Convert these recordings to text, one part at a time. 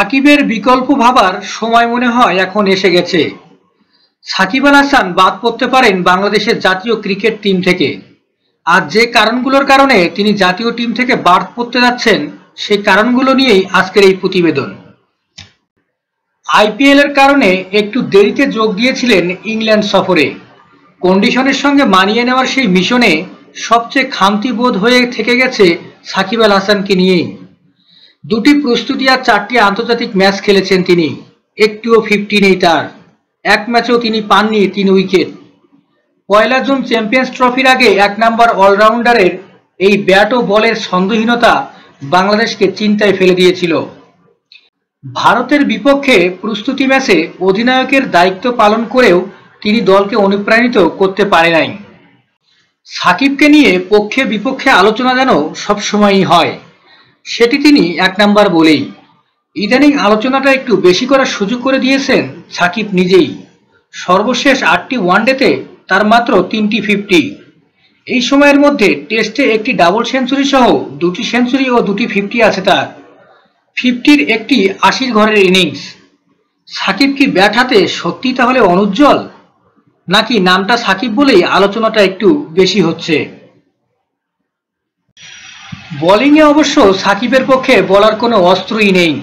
সাকিবের বিকল্প ভাবার সময় মনে হয় এখন এসে গেছে। সাকিব আল হাসান বাদ পড়তে পারেন বাংলাদেশের জাতীয় ক্রিকেট টিম থেকে। আর যে কারণগুলোর কারণে তিনি জাতীয় টিম থেকে বাদ পড়তে যাচ্ছেন, সেই কারণগুলো নিয়েই আজকের এই প্রতিবেদন। আইপিএল এর কারণে একটু দেরিতে যোগ দিয়েছিলেন ইংল্যান্ড সফরে। কন্ডিশনের সঙ্গে মানিয়ে নেওয়ার সেই মিশনে সবচেয়ে খামতি বোধ হয়ে থেকে গেছে সাকিব আল হাসানকে নিয়েই। দুটি প্রস্তুতি আর চারটি আন্তর্জাতিক ম্যাচ খেলেছেন তিনি। একটিও ফিফটি নেই তার। এক ম্যাচেও তিনি পাননি তিন উইকেট পয়লা জুন চ্যাম্পিয়ন্স ট্রফির আগে এক নম্বর অলরাউন্ডারের এই ব্যাট ও বলের ছন্দহীনতা বাংলাদেশকে চিন্তায় ফেলে দিয়েছিল। ভারতের বিপক্ষে প্রস্তুতি ম্যাচে অধিনায়কের দায়িত্ব পালন করেও তিনি দলকে অনুপ্রাণিত করতে পারে নাই। সাকিবকে নিয়ে পক্ষে বিপক্ষে আলোচনা যেন সবসময়ই হয়। সেটি তিনি এক নাম্বার বলেই। ইদানিং আলোচনাটা একটু বেশি করার সুযোগ করে দিয়েছেন সাকিব নিজেই। সর্বশেষ আটটি ওয়ানডেতে তার মাত্র তিনটি ফিফটি। এই সময়ের মধ্যে টেস্টে একটি ডাবল সেঞ্চুরি সহ দুটি সেঞ্চুরি ও দুটি ফিফটি আছে তার। ফিফটির একটি আশির ঘরের ইনিংস। সাকিব কি ব্যাট হাতে সত্যি তাহলে অনুজ্জ্বল? নাকি নামটা সাকিব বলেই আলোচনাটা একটু বেশি হচ্ছে? বোলিংয়ে অবশ্য সাকিবের পক্ষে বলার কোনো অস্ত্রই নেই।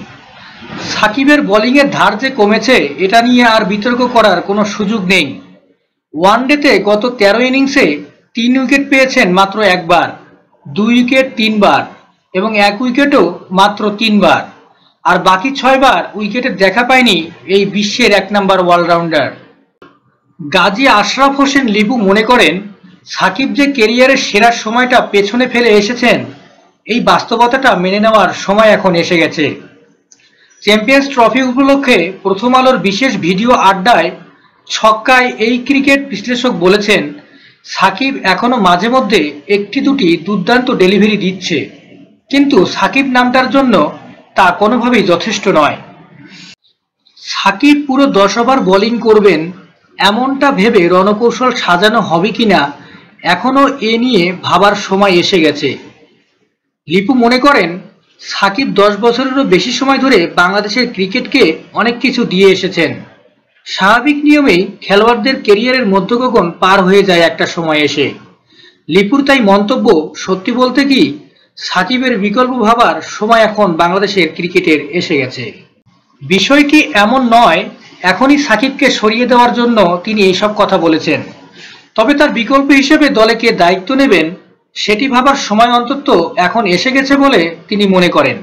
সাকিবের বোলিংয়ের ধার যে কমেছে, এটা নিয়ে আর বিতর্ক করার কোনো সুযোগ নেই। ওয়ানডেতে গত তেরো ইনিংসে তিন উইকেট পেয়েছেন মাত্র একবার, দুই উইকেট তিনবার এবং এক উইকেটও মাত্র তিনবার। আর বাকি ছয়বার উইকেটের দেখা পায়নি এই বিশ্বের এক নম্বর অলরাউন্ডার গাজী আশরাফ হোসেন লিপু মনে করেন, সাকিব যে কেরিয়ারের সেরা সময়টা পেছনে ফেলে এসেছেন এই বাস্তবতাটা মেনে নেওয়ার সময় এখন এসে গেছে। চ্যাম্পিয়ন্স ট্রফি উপলক্ষে প্রথম আলোর বিশেষ ভিডিও আড্ডায় ছক্কায় এই ক্রিকেট বিশ্লেষক বলেছেন, সাকিব এখনও মাঝে মধ্যে একটি দুটি দুর্দান্ত ডেলিভারি দিচ্ছে। কিন্তু সাকিব নামটার জন্য তা কোনোভাবেই যথেষ্ট নয়। সাকিব পুরো দশ ওভার বোলিং করবেন, এমনটা ভেবে রণকৌশল সাজানো হবে কিনা এখনও এ নিয়ে ভাবার সময় এসে গেছে। লিপু মনে করেন, সাকিব দশ বছরেরও বেশি সময় ধরে বাংলাদেশের ক্রিকেটকে অনেক কিছু দিয়ে এসেছেন। স্বাভাবিক নিয়মেই খেলোয়াড়দের কেরিয়ারের মধ্যগগন পার হয়ে যায় একটা সময় এসে। লিপুর তাই মন্তব্য সত্যি বলতে কি, সাকিবের বিকল্প ভাবার সময় এখন বাংলাদেশের ক্রিকেটের এসে গেছে। বিষয়টি এমন নয়, এখনই সাকিবকে সরিয়ে দেওয়ার জন্য তিনি এইসব কথা বলেছেন। তবে তার বিকল্প হিসেবে দলে কে দায়িত্ব নেবেন সেটি ভাবার সময় অন্তত এখন এসে গেছে বলে তিনি মনে করেন।